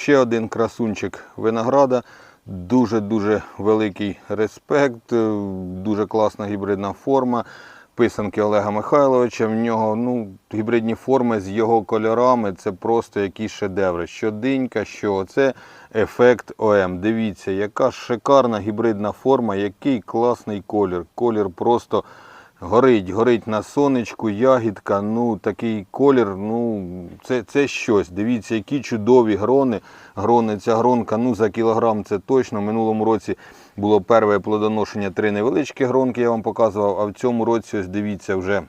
ще один красунчик винограда. Дуже-дуже великий респект, е, дуже класна гібридна форма. Писанки Олега Михайловича. В нього ну, гібридні форми з його кольорами це просто якісь шедеври. Що динька, що оце ефект ОМ. Дивіться, яка шикарна гібридна форма, який класний колір. Колір просто горить, горить на сонечку, ягідка. Ну такий колір, ну це, це щось. Дивіться, які чудові грони. Грони, ця гронка, ну за кілограм це точно. Минулому році було перше плодоношення, три невеличкі гронки, я вам показував. А в цьому році, ось дивіться, вже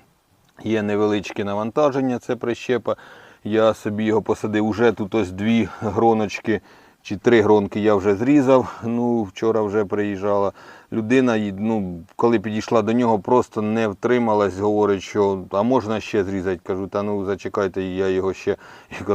є невеличке навантаження, це прищепа. Я собі його посадив. Уже тут ось дві гроночки чи три гронки я вже зрізав. Ну, вчора вже приїжджала людина. Ну, коли підійшла до нього, просто не втрималась, говорить, що а можна ще зрізати. Кажу, та ну зачекайте, я його ще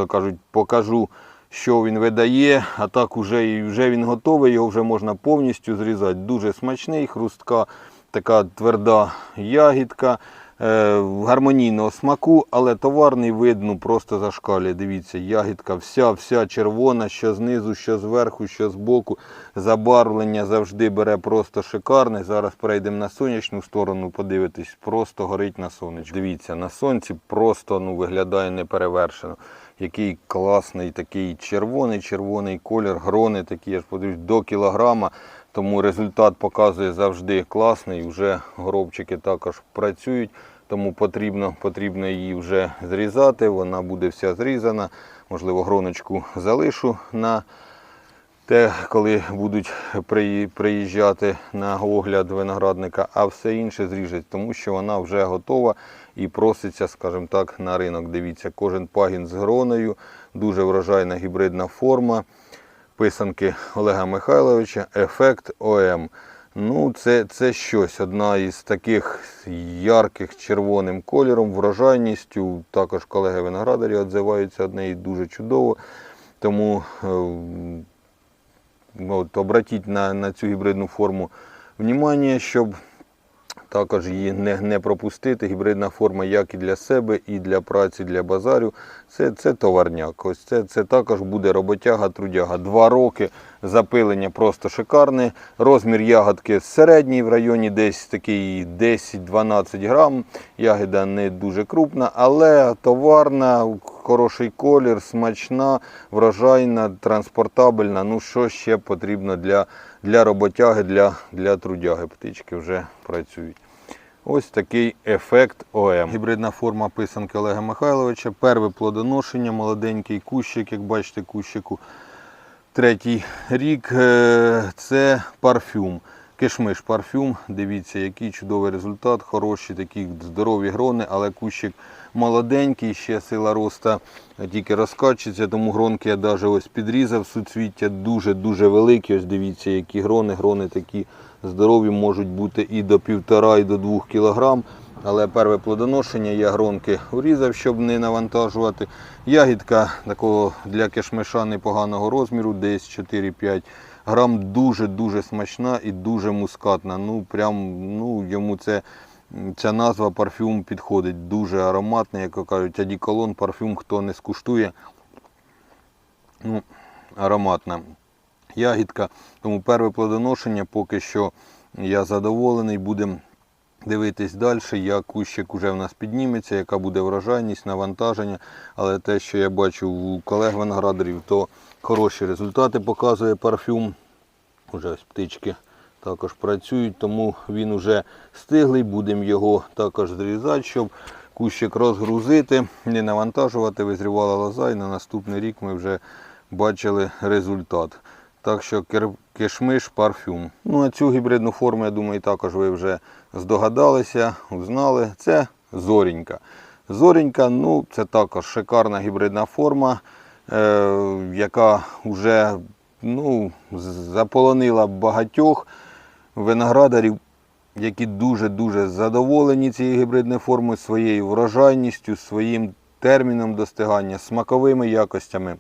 кажуть, покажу. Що він видає, а так уже, вже він готовий, його вже можна повністю зрізати. Дуже смачний, хрустка, така тверда ягідка, гармонійного смаку, але товарний вид ну, просто зашкалює. Дивіться, ягідка вся вся червона, що знизу, що зверху, що збоку. Забарвлення завжди бере просто шикарне. Зараз перейдемо на сонячну сторону, подивитись, просто горить на сонечку. Дивіться, на сонці просто ну, виглядає неперевершено. Який класний такий червоний, червоний колір, грони такі, я ж подивлюсь, до кілограма. Тому результат показує завжди класний. Вже горобчики також працюють, тому потрібно, потрібно її вже зрізати. Вона буде вся зрізана. Можливо, гроночку залишу на те, коли будуть приїжджати на огляд виноградника, а все інше зріжуть, тому що вона вже готова і проситься, скажімо так, на ринок. Дивіться, кожен пагін з гроною, дуже врожайна гібридна форма. Писанки Олега Михайловича, ефект ОМ. Ну, це, це щось, одна із таких ярких червоним кольором, врожайністю. Також колеги виноградарі відзиваються від неї дуже чудово. Тому е, от, обратіть на, на цю гібридну форму внимання, щоб також її не, не пропустити. Гібридна форма як і для себе, і для праці, для базарю. Це, це товарняк. Ось це, це також буде роботяга, трудяга. Два роки запилення просто шикарне. Розмір ягодки середній в районі десь такий 10-12 грам. Ягода не дуже крупна, але товарна, хороший колір, смачна, врожайна, транспортабельна. Ну що ще потрібно для, для роботяги, для, для трудяги. Птички вже працюють. Ось такий ефект ОМ. Гібридна форма писанки Олега Михайловича. Перве плодоношення, молоденький кущик, як бачите, кущику. Третій рік е, це парфюм. Кишмиш парфюм. Дивіться, який чудовий результат. Хороші такі здорові грони, але кущик молоденький, ще сила роста тільки розкачується, тому гронки я навіть ось підрізав. Суцвіття дуже-дуже великі. Ось дивіться, які грони. Грони такі здорові можуть бути і до півтора, і до двох кілограм. Але перше плодоношення я гронки урізав, щоб не навантажувати. Ягідка такого для кишмиша непоганого розміру, десь 4-5 грам. Дуже-дуже смачна і дуже мускатна. Ну, прям, ну, йому це, ця назва парфюм підходить. Дуже ароматний, як кажуть, адіколон, парфюм, хто не скуштує. Ну, ароматна ягідка. Тому перше плодоношення поки що я задоволений. Будемо дивитись далі, як кущик уже в нас підніметься, яка буде врожайність, навантаження. Але те, що я бачу у колег виноградарів, то хороші результати показує парфюм. Уже ось птички також працюють, тому він уже стиглий. Будемо його також зрізати, щоб кущик розгрузити, не навантажувати, визрівала лоза і на наступний рік ми вже бачили результат. Так що кишмиш парфюм. Ну а цю гібридну форму, я думаю, також ви вже здогадалися, узнали. Це зорінька. Зорінька, ну це також шикарна гібридна форма, е, яка вже ну, заполонила багатьох виноградарів, які дуже-дуже задоволені цією гібридною формою, своєю врожайністю, своїм терміном достигання, смаковими якостями.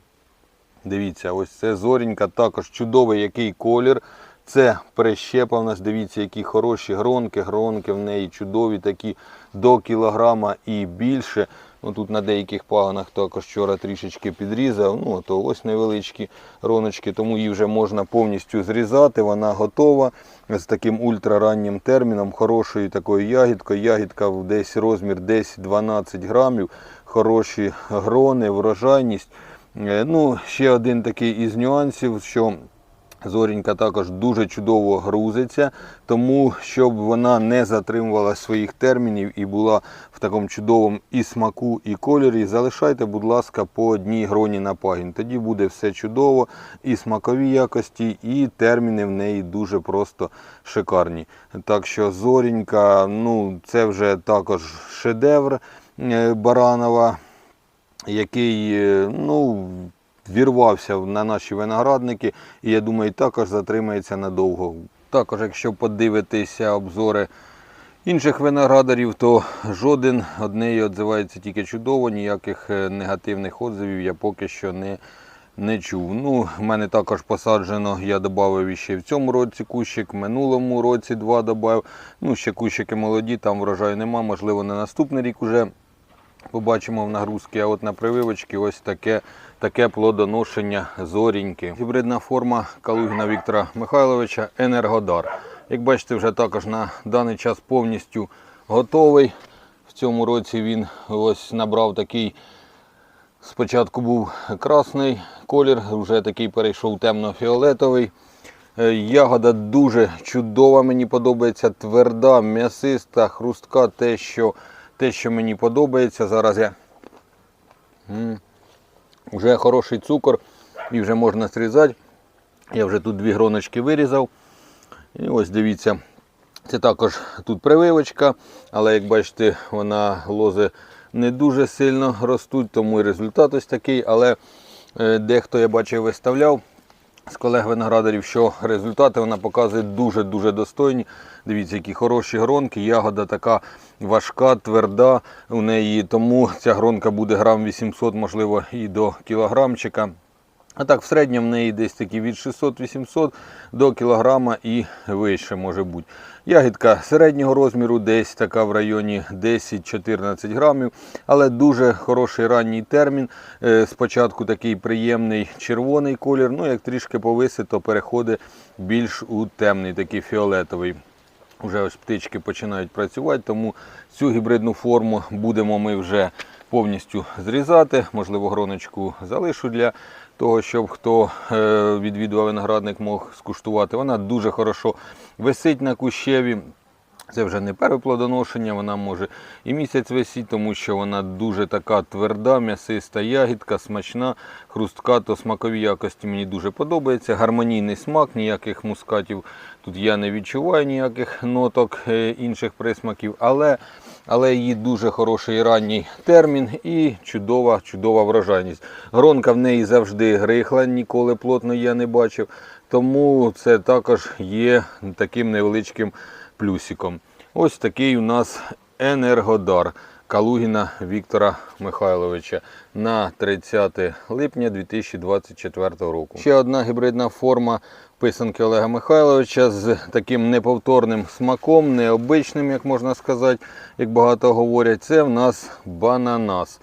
Дивіться, ось це зорінька, також чудовий який колір. Це прищепа в нас, дивіться, які хороші гронки, гронки в неї чудові, такі до кілограма і більше. Ну, тут на деяких пагонах також вчора трішечки підрізав. Ну, то ось невеличкі роночки, тому її вже можна повністю зрізати. Вона готова з таким ультрараннім терміном, хорошою такою ягідкою. Ягідка десь розмір десь 12 грамів, хороші грони, врожайність. Е, Ну, ще один такий із нюансів, що Зорінька також дуже чудово грузиться, тому щоб вона не затримувала своїх термінів і була в такому чудовому і смаку, і кольорі, залишайте, будь ласка, по одній гроні на пагін. Тоді буде все чудово, і смакові якості, і терміни в неї дуже просто шикарні. Так що зорінька, ну це вже також шедевр е, Баранова який е, ну, вірвався на наші виноградники, і я думаю, також затримається надовго. Також, якщо подивитися обзори інших виноградарів, то жоден однеї відзивається тільки чудово, ніяких е, негативних отзивів я поки що не, не чув. Ну, в мене також посаджено, я додав ще в цьому році кущик, в минулому році два додав. Ну, ще кущики молоді, там врожаю нема, можливо, на наступний рік уже побачимо в нагрузки. А от на прививочки ось таке, таке плодоношення зоріньки. Гібридна форма Калугіна Віктора Михайловича Енергодар. Як бачите, вже також на даний час повністю готовий. В цьому році він ось набрав такий. Спочатку був красний колір, вже такий перейшов темно-фіолетовий. Е, Ягода дуже чудова, мені подобається, тверда, м'ясиста, хрустка, те, що, те, що мені подобається. Зараз я вже хороший цукор і вже можна срізати. Я вже тут дві гроночки вирізав. І ось дивіться, це також тут прививочка, але як бачите, вона лози не дуже сильно ростуть, тому і результат ось такий. Але е, дехто я бачив виставляв з колег виноградарів, що результати вона показує дуже-дуже достойні. Дивіться, які хороші гронки. Ягода така важка, тверда у неї, тому ця гронка буде грам 800, можливо, і до кілограмчика. А так, в середньому в неї десь такі від 600-800 до кілограма і вище може бути. Ягідка середнього розміру, десь така в районі 10-14 грамів, але дуже хороший ранній термін. Е, Спочатку такий приємний червоний колір, ну як трішки повисить, то переходить більш у темний, такий фіолетовий. Уже ось птички починають працювати, тому цю гібридну форму будемо ми вже повністю зрізати. Можливо, гроночку залишу для того, щоб хто е, відвідував виноградник, мог скуштувати. Вона дуже хорошо висить на кущеві. Це вже не перше плодоношення, вона може і місяць висіти, тому що вона дуже така тверда, м'ясиста ягідка, смачна, хрустка, то смакові якості мені дуже подобається. Гармонійний смак, ніяких мускатів тут я не відчуваю, ніяких ноток е, інших присмаків, але, але її дуже хороший ранній термін і чудова, чудова врожайність. Гронка в неї завжди грихла, ніколи плотно я не бачив. Тому це також є таким невеличким плюсиком. Ось такий у нас енергодар Калугіна Віктора Михайловича на 30 липня 2024 року. Ще одна гібридна форма писанки Олега Михайловича з таким неповторним смаком, необичним, як можна сказати, як багато говорять. Це в нас бананас.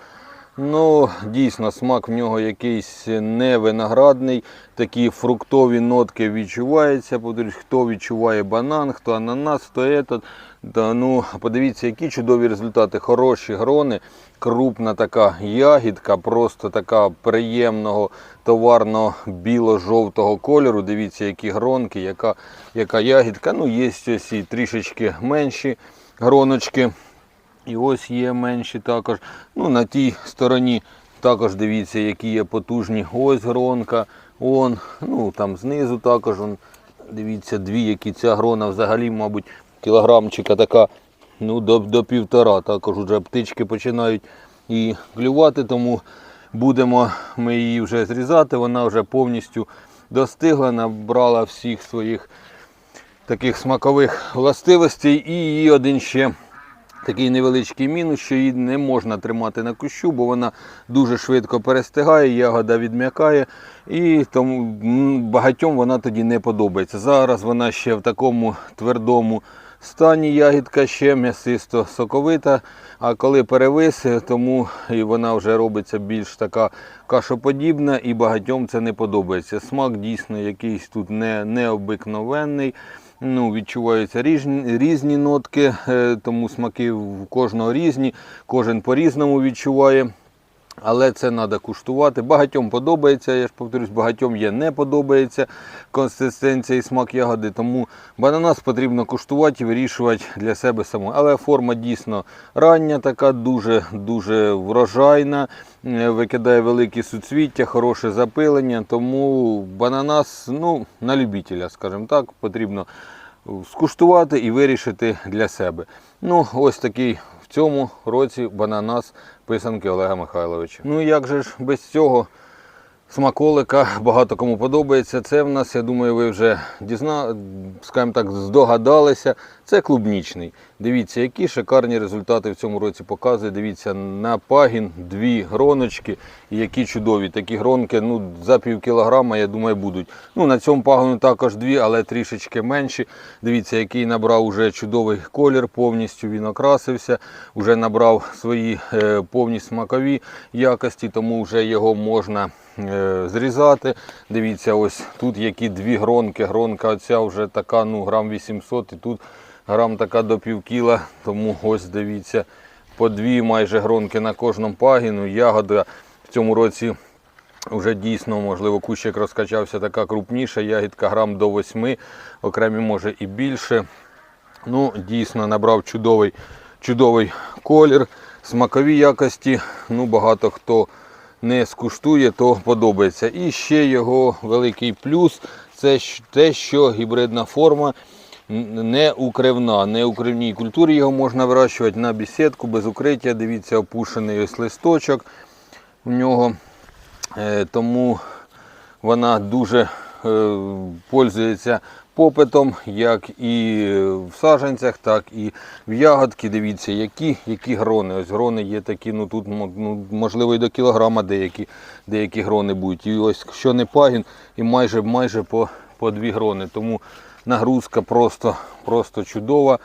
Ну, дійсно, смак в нього якийсь не виноградний, такі фруктові нотки відчуваються. Подивіться, Хто відчуває банан, хто ананас, хто этот. Да, ну, подивіться, які чудові результати. Хороші грони, крупна така ягідка, просто така приємного товарно біло-жовтого кольору. Дивіться, які гронки, яка, яка ягідка. Ну, є ось і трішечки менші гроночки. І ось є менші також. Ну, на тій стороні також дивіться, які є потужні. Ось гронка. Он, ну там знизу також. Он, дивіться, дві, які ця грона взагалі, мабуть, кілограмчика така ну, до, до півтора. Також вже птички починають і клювати, тому будемо ми її вже зрізати. Вона вже повністю достигла, набрала всіх своїх таких смакових властивостей. І її один ще Такий невеличкий мінус, що її не можна тримати на кущу, бо вона дуже швидко перестигає, ягода відм'якає, і тому багатьом вона тоді не подобається. Зараз вона ще в такому твердому стані ягідка, ще м'ясисто соковита. А коли перевис, тому і вона вже робиться більш така кашоподібна, і багатьом це не подобається. Смак дійсно якийсь тут не, необикновенний. Ну, відчуваються різні, різні нотки, е, тому смаки в кожного різні, кожен по-різному відчуває. Але це треба куштувати. Багатьом подобається, я ж повторюсь, багатьом є не подобається консистенція і смак ягоди. Тому бананас потрібно куштувати і вирішувати для себе самому. Але форма дійсно рання, така, дуже дуже врожайна, е, викидає великі суцвіття, хороше запилення. Тому бананас ну, на любителя, скажімо так, потрібно скуштувати і вирішити для себе. Ну, ось такий цьому році бананас писанки Олега Михайловича. Ну як же ж без цього смаколика багато кому подобається. Це в нас, я думаю, ви вже дізна, скажімо так, здогадалися. Це клубнічний. Дивіться, які шикарні результати в цьому році показує. Дивіться, на пагін дві гроночки, які чудові. Такі гронки ну, за пів кілограма, я думаю, будуть. Ну, на цьому пагону також дві, але трішечки менші. Дивіться, який набрав уже чудовий колір, повністю він окрасився, вже набрав свої е, повні смакові якості, тому вже його можна е, зрізати. Дивіться, ось тут які дві гронки. Гронка оця вже така, ну, грам 800 і тут грам така до пів кіла. Тому ось дивіться, по дві майже гронки на кожному пагіну. Ягода в цьому році вже дійсно, можливо, кущик розкачався така крупніша, ягідка грам до 8, окремі може і більше. Ну, дійсно набрав чудовий, чудовий колір, смакові якості. Ну, багато хто не скуштує, то подобається. І ще його великий плюс це те, що гібридна форма не укривна. Не у кривній культурі його можна вирощувати на бесідку без укриття. Дивіться, опушений ось листочок в нього. Е, Тому вона дуже е, пользується попитом, як і в саджанцях, так і в ягодки. Дивіться, які, які грони. Ось грони є такі, ну тут ну, можливо і до кілограма деякі, деякі грони будуть. І ось що не пагін, і майже, майже по, по дві грони. Тому нагрузка просто, просто чудова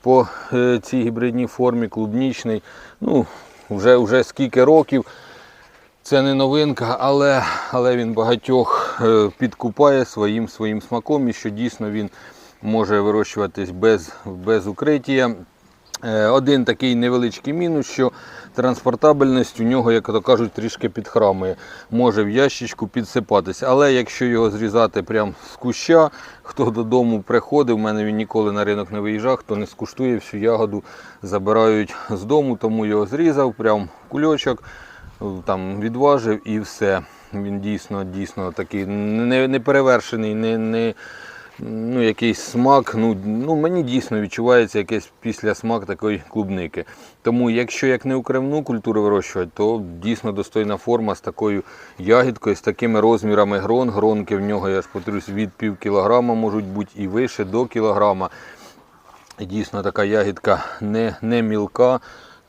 по е, цій гібридній формі, клубнічний. Ну, вже, вже скільки років. Це не новинка, але, але він багатьох е, підкупає своїм своїм смаком і що дійсно він може вирощуватись без, без укриття. Е, Один такий невеличкий мінус, що транспортабельність у нього, як то кажуть, трішки підхрамує. Може в ящичку підсипатися. Але якщо його зрізати прямо з куща, хто додому приходив, в мене він ніколи на ринок не виїжджав, хто не скуштує, всю ягоду забирають з дому, тому його зрізав, прям кульочок там відважив і все. Він дійсно дійсно такий не, не перевершений, не, не ну, якийсь смак. Ну, ну, мені дійсно відчувається якийсь після смак такої клубники. Тому, якщо як не укривну культуру вирощувати, то дійсно достойна форма з такою ягідкою, з такими розмірами грон. Гронки в нього, я ж повторюсь, від пів кілограма можуть бути і вище до кілограма. Дійсно така ягідка не, не мілка,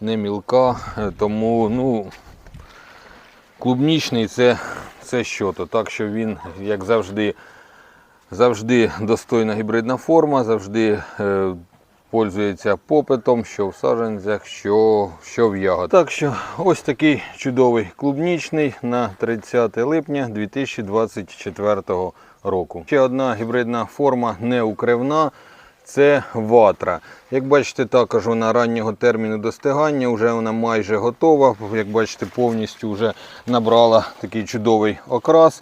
не мілка, тому ну, клубнічний це, це що то. Так що він, як завжди, завжди достойна гібридна форма, завжди е, пользується попитом, що в саджанцях, що, що в ягодах. Так що ось такий чудовий клубнічний на 30 липня 2024 року. Ще одна гібридна форма неукривна. Це ватра. Як бачите, також вона раннього терміну достигання, вже вона майже готова. Як бачите, повністю вже набрала такий чудовий окрас.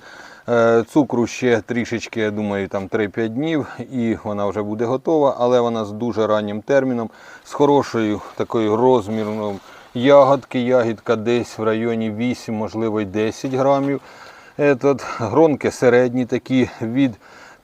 Е, Цукру ще трішечки, я думаю, там 3-5 днів, і вона вже буде готова, але вона з дуже раннім терміном, з хорошою такою розміром ягодки. Ягідка десь в районі 8, можливо, й 10 грамів. Гронки середні такі від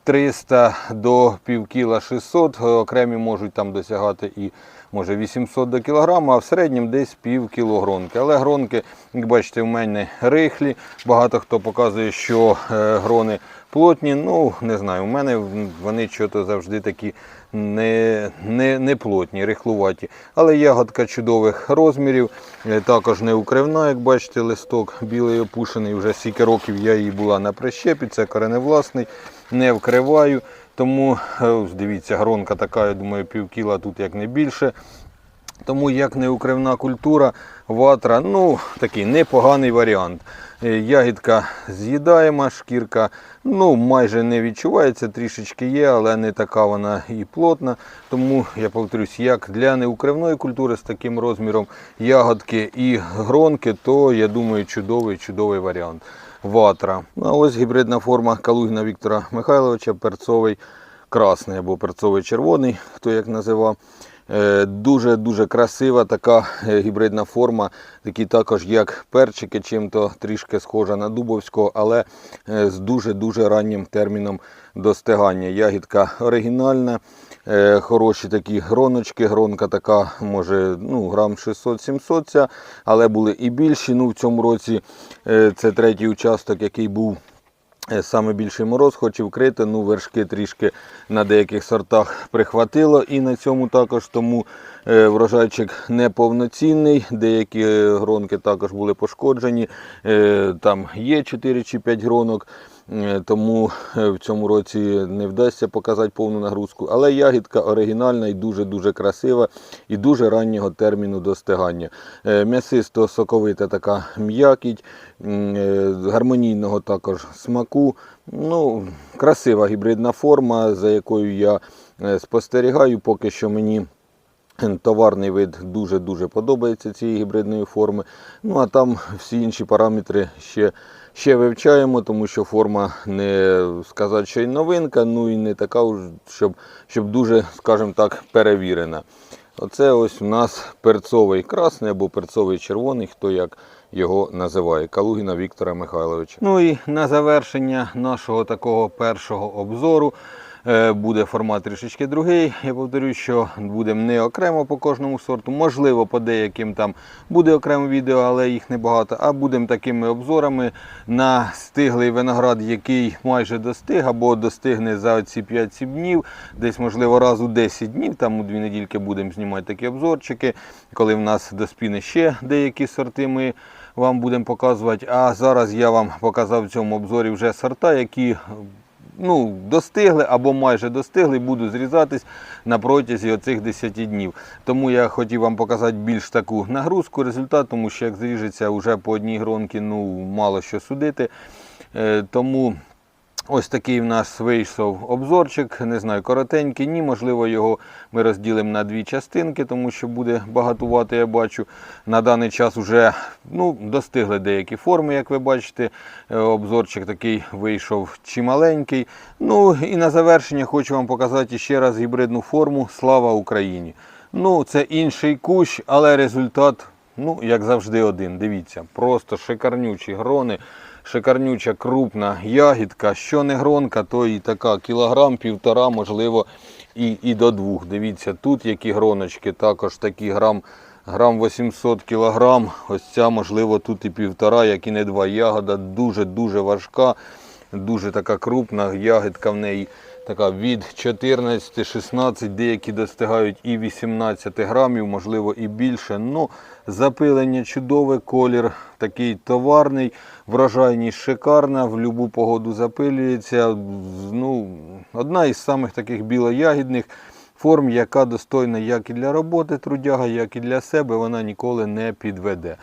300 до пів кіла 600, е, окремі можуть там досягати і може 800 до кілограма, а в середньому десь пів кіло гронки. Але гронки, як бачите, в мене рихлі. Багато хто показує, що е, грони плотні. Ну, не знаю, у мене вони чого завжди такі не, не, не плотні, рихлуваті. Але ягодка чудових розмірів, е, також не укривна, як бачите, листок білий опушений. Вже стільки років я її була на прищепі, це кореневласний, не вкриваю. Тому е, дивіться, гронка така, я думаю, пів кіла тут як не більше. Тому як не укривна культура, ватра, ну такий непоганий варіант. Е, Ягідка з'їдаєма, шкірка ну, майже не відчувається, трішечки є, але не така вона і плотна. Тому я повторюсь, як для неукривної культури з таким розміром ягодки і гронки, то я думаю, чудовий, чудовий варіант. Ватра. Ну, А ось гібридна форма Калугіна Віктора Михайловича, перцовий красний або перцовий червоний, хто як називав. Дуже-дуже красива така е, гібридна форма, такі також як перчики, чим-то трішки схожа на Дубовського, але е, з дуже-дуже раннім терміном достигання. Ягідка оригінальна, е, хороші такі гроночки. Гронка така, може, ну, грам 600-700, але були і більші. Ну, в цьому році це третій участок, який був Саме більший мороз, хоч і вкрити, ну вершки трішки на деяких сортах прихватило і на цьому також тому е, врожайчик неповноцінний. Деякі е, гронки також були пошкоджені. Е, Там є 4 чи 5 гронок. Е, Тому е, в цьому році не вдасться показати повну нагрузку. Але ягідка оригінальна і дуже-дуже красива і дуже раннього терміну достигання. Е, М'ясисто соковита така м'якіть, гармонійного також смаку. Ну, красива гібридна форма, за якою я спостерігаю. Поки що мені Товарний вид дуже-дуже подобається цієї гібридної форми. Ну а там всі інші параметри ще, ще вивчаємо, тому що форма не сказати, що й новинка, ну і не така, щоб, щоб дуже, скажімо так, перевірена. Оце ось у нас перцовий красний або перцовий червоний, хто як його називає. Калугіна Віктора Михайловича. Ну і на завершення нашого такого першого обзору. Е, Буде формат трішечки другий. Я повторюю, що будемо не окремо по кожному сорту. Можливо, по деяким там буде окреме відео, але їх небагато. А будемо такими обзорами на стиглий виноград, який майже достиг або достигне за ці 5-7 днів. Десь, можливо, раз у 10 днів, там у дві недільки будемо знімати такі обзорчики. Коли в нас доспіне ще деякі сорти, ми вам будемо показувати. А зараз я вам показав в цьому обзорі вже сорта, які ну, достигли або майже достигли, буду зрізатись на протязі оцих 10 днів. Тому я хотів вам показати більш таку нагрузку, результат, тому що як зріжеться вже по одній гронки, ну мало що судити. Е, Тому Ось такий в нас вийшов обзорчик, не знаю, коротенький, ні, можливо, його ми розділимо на дві частинки, тому що буде багатувати, я бачу. На даний час вже ну, достигли деякі форми, як ви бачите. Е, Обзорчик такий вийшов чималенький. Ну і на завершення хочу вам показати ще раз гібридну форму Слава Україні. Ну, це інший кущ, але результат, ну, як завжди, один. Дивіться, просто шикарнючі грони шикарнюча крупна ягідка. Що не гронка, то і така кілограм, півтора, можливо, і і до двох. Дивіться, тут які гроночки, також такі грам грам 800 кілограм. Ось ця, можливо, тут і півтора, як і не два ягода. Дуже-дуже важка, дуже така крупна ягідка в неї. Така від 14-16, деякі достигають і 18 грамів, можливо і більше. Ну, запилення чудове, колір такий товарний, врожайність шикарна, в будь-яку погоду запилюється. Ну, одна із самих таких білоягідних форм, яка достойна як і для роботи трудяга, як і для себе, вона ніколи не підведе.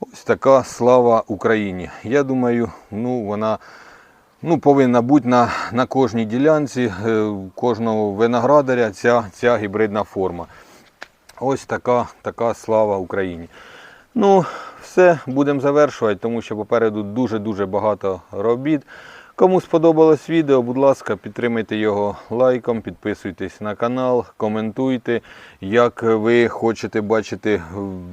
Ось така слава Україні. Я думаю, ну вона ну, повинна бути на на кожній ділянці е, кожного виноградаря ця ця гібридна форма. Ось така така слава Україні. Ну, все, будемо завершувати, тому що попереду дуже-дуже багато робіт. Кому сподобалось відео, будь ласка, підтримайте його лайком, підписуйтесь на канал, коментуйте, як ви хочете бачити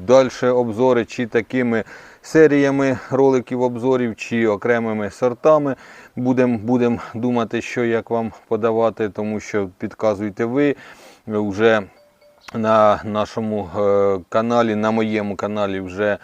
далі обзори, чи такими серіями роликів обзорів, чи окремими сортами. Будемо будем думати, що як вам подавати, тому що підказуйте ви вже на нашому е, каналі, на моєму каналі вже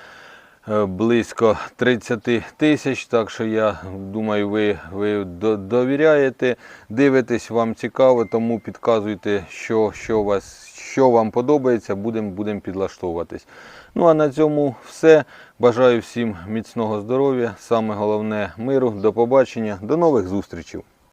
е, близько 30 тисяч. Так що я думаю, ви, ви довіряєте, дивитесь, вам цікаво, тому підказуйте, що, що, вас, що вам подобається, будемо будем підлаштовуватись. Ну а на цьому все. Бажаю всім міцного здоров'я, саме головне миру. До побачення, до нових зустрічей.